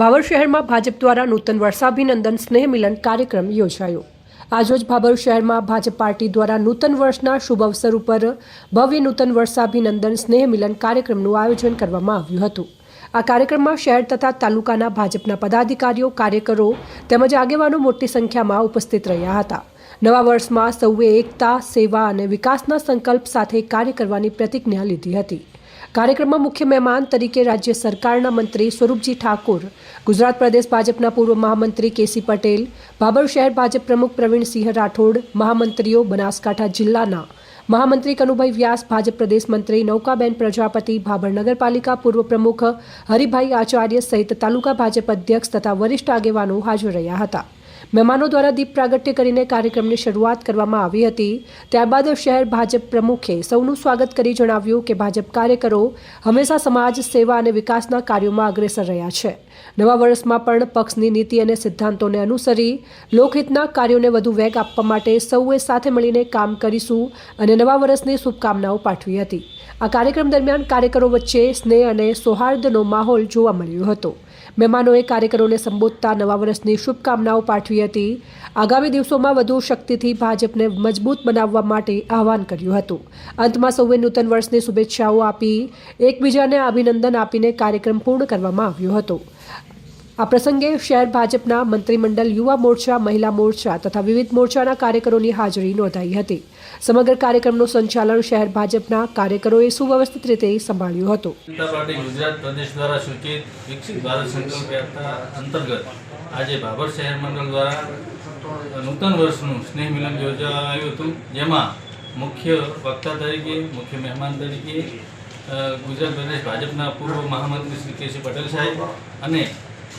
Power શહેરમાં ભાજપ દ્વારા નૂતન વર્ષાભિનંદન, સ્નેહ મિલન કાર્યક્રમ યોજાયો. આજરોજ ભાભર શહેરમાં ભાજપ પાર્ટી દ્વારા નૂતન વર્ષના શુભ અવસર ઉપર ભવ્ય નૂતન વર્ષાભિનંદન, સ્નેહ મિલન કાર્યક્રમનું આયોજન કરવામાં આવ્યું હતું. આ કાર્યક્રમમાં શહેર તથા તાલુકાના ભાજપના પદાધિકારીઓ, કાર્યકરો તેમજ આગેવાનો મોટી સંખ્યામાં ઉપસ્થિત રહ્યા હતા. નવા વર્ષમાં સૌએ એકતા, સેવા અને વિકાસના સંકલ્પ સાથે કાર્ય કરવાની પ્રતિજ્ઞા લીધી હતી. કાર્યક્રમમાં મુખ્ય મહેમાન તરીકે રાજ્ય સરકારના મંત્રી સ્વરૂપજી ઠાકોર, ગુજરાત પ્રદેશ ભાજપના પૂર્વ મહામંત્રી કેસી પટેલ ભાભર શહેર ભાજપ પ્રમુખ પ્રવીણસિંહ રાઠોડ, મહામંત્રીઓ બનાસકાંઠા જિલ્લાના મહામંત્રી કનુભાઈ વ્યાસ, ભાજપ પ્રદેશ મંત્રી નૌકાબેન પ્રજાપતિ, ભાભર નગરપાલિકા પૂર્વ પ્રમુખ હરિભાઈ આચાર્ય સહિત તાલુકા ભાજપ અધ્યક્ષ તથા વરિષ્ઠ આગેવાનો હાજર રહ્યા હતા. મહેમાનો દ્વારા દીપ પ્રાગટ્ય કરીને કાર્યક્રમની શરૂઆત કરવામાં આવી હતી. ત્યારબાદ શહેર ભાજપ પ્રમુખે સૌનું સ્વાગત કરી જણાવ્યું કે ભાજપ કાર્યકરો હંમેશા સમાજ, સેવા અને વિકાસના કાર્યોમાં અગ્રેસર રહ્યા છે. નવા વર્ષમાં પણ પક્ષની નીતિ અને સિદ્ધાંતોને અનુસરી લોકહિતના કાર્યોને વધુ વેગ આપવા માટે સૌએ સાથે મળીને કામ કરીશું અને નવા વર્ષની શુભકામનાઓ પાઠવી હતી. આ કાર્યક્રમ દરમિયાન કાર્યકરો વચ્ચે સ્નેહ અને સૌહાર્દનો માહોલ જોવા મળ્યો હતો. મહેમાનોએ કાર્યકરોને સંબોધતા નવા વર્ષની શુભકામનાઓ પાઠવી હતી. આગામી દિવસોમાં વધુ શક્તિથી ભાજપને મજબૂત બનાવવા માટે આહવાન કર્યું હતું. અંતમાં સૌએ નૂતન વર્ષની શુભેચ્છાઓ આપી, એકબીજાને અભિનંદન આપીને કાર્યક્રમ પૂર્ણ કરવામાં આવ્યો હતો. આ પ્રસંગે શહેર ભાજપના મંત્રીમંડળ યુવા મોરચા, મહિલા મોરચા તથા વિવિધ મોરચાના કાર્યકરોની હાજરી નોંધાઈ હતી. સમગ્ર કાર્યક્રમનું સંચાલન શહેર ભાજપના કાર્યકરોએ સુવ્યવસ્થિત રીતે સંભાળ્યું હતું. જનતા પાર્ટી ગુજરાત પ્રદેશ દ્વારા સૂચિત વિકસિત ભારત સંકલ્પ યાત્રા અંતર્ગત આજે બાબર શહેર મંડળ દ્વારા નૂતન વર્ષનું સ્નેહ મિલન યોજાયું હતું. જેમાં મુખ્ય વક્તા તરીકે, મુખ્ય મહેમાન તરીકે ગુજરાત પ્રદેશ ભાજપના પૂર્વ મહામંત્રી શ્રી કેસી પટેલ સાહેબ અને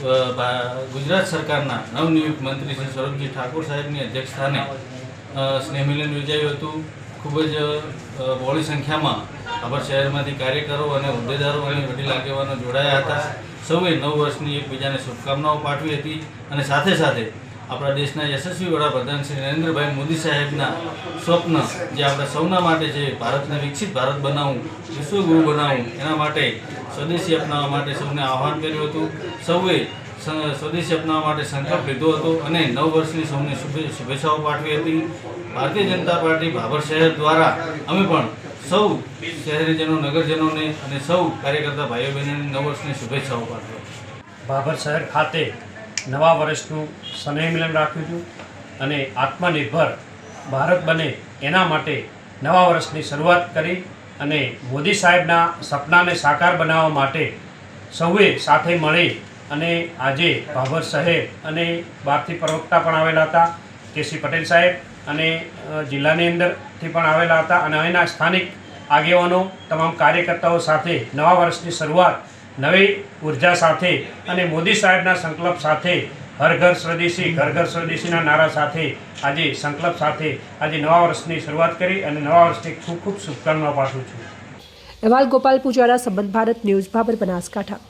ગુજરાત સરકારના નવનિયુક્ત મંત્રી શ્રી સ્વરૂપજી ઠાકોર સાહેબની અધ્યક્ષસ્થાને સ્નેહમિલન સ્નેહ મિલન યોજાયું હતું. ખૂબ જ બહોળી સંખ્યામાં આપણા શહેરમાંથી કાર્યકરો અને હોદ્દેદારો અને વડીલ આગેવાનો જોડાયા હતા. સૌએ નવ વર્ષની એકબીજાને શુભકામનાઓ પાઠવી હતી અને સાથે સાથે આપણા દેશના યશસ્વી વડાપ્રધાન શ્રી નરેન્દ્રભાઈ મોદી સાહેબના સ્વપ્ન જે આપણા સૌના માટે છે, ભારતને વિકસિત ભારત બનાવવું વિશ્વગુરુ બનાવવું એના માટે સ્વદેશી અપનાવવા માટે સૌને આહ્વાન કર્યું હતું. સૌએ સ્વદેશી અપનાવવા માટે સંકલ્પ લીધો હતો અને નવ વર્ષની સૌને શુભેચ્છાઓ પાઠવી હતી. ભારતીય જનતા પાર્ટી ભાભર શહેર દ્વારા અમે પણ સૌ શહેરીજનો, નગરજનોને અને સૌ કાર્યકર્તા ભાઈઓ બહેનોને નવ વર્ષની શુભેચ્છાઓ પાઠવી. ભાભર શહેર ખાતે નવા વર્ષનું સ્નેહ મિલન રાખ્યું હતું અને આત્મનિર્ભર ભારત બને એના માટે નવા વર્ષની શરૂઆત કરી અને મોદી સાહેબના સપનાને સાકાર બનાવવા માટે સૌએ સાથે મળી અને આજે ભાભર શહેર અને બહારથી પ્રવક્તા પણ આવેલા હતા કેસી પટેલ સાહેબ અને જિલ્લાની અંદરથી પણ આવેલા હતા અને અહીંના સ્થાનિક આગેવાનો, તમામ કાર્યકર્તાઓ સાથે નવા વર્ષની શરૂઆત નવી ઊર્જા સાથે અને મોદી સાહેબના સંકલ્પ સાથે હર ઘર સ્વદેશી, ઘર ઘર સ્વદેશીના નારા સાથે આજે સંકલ્પ સાથે આજે નવા વર્ષની શરૂઆત કરી અને નવા વર્ષની ખૂબ ખૂબ શુભકામનાઓ પાઠવું છું. અહેવાલ ગોપાલ પૂજારા, સંબંધ ભારત ન્યૂઝ, ભાભર બનાસકાંઠા.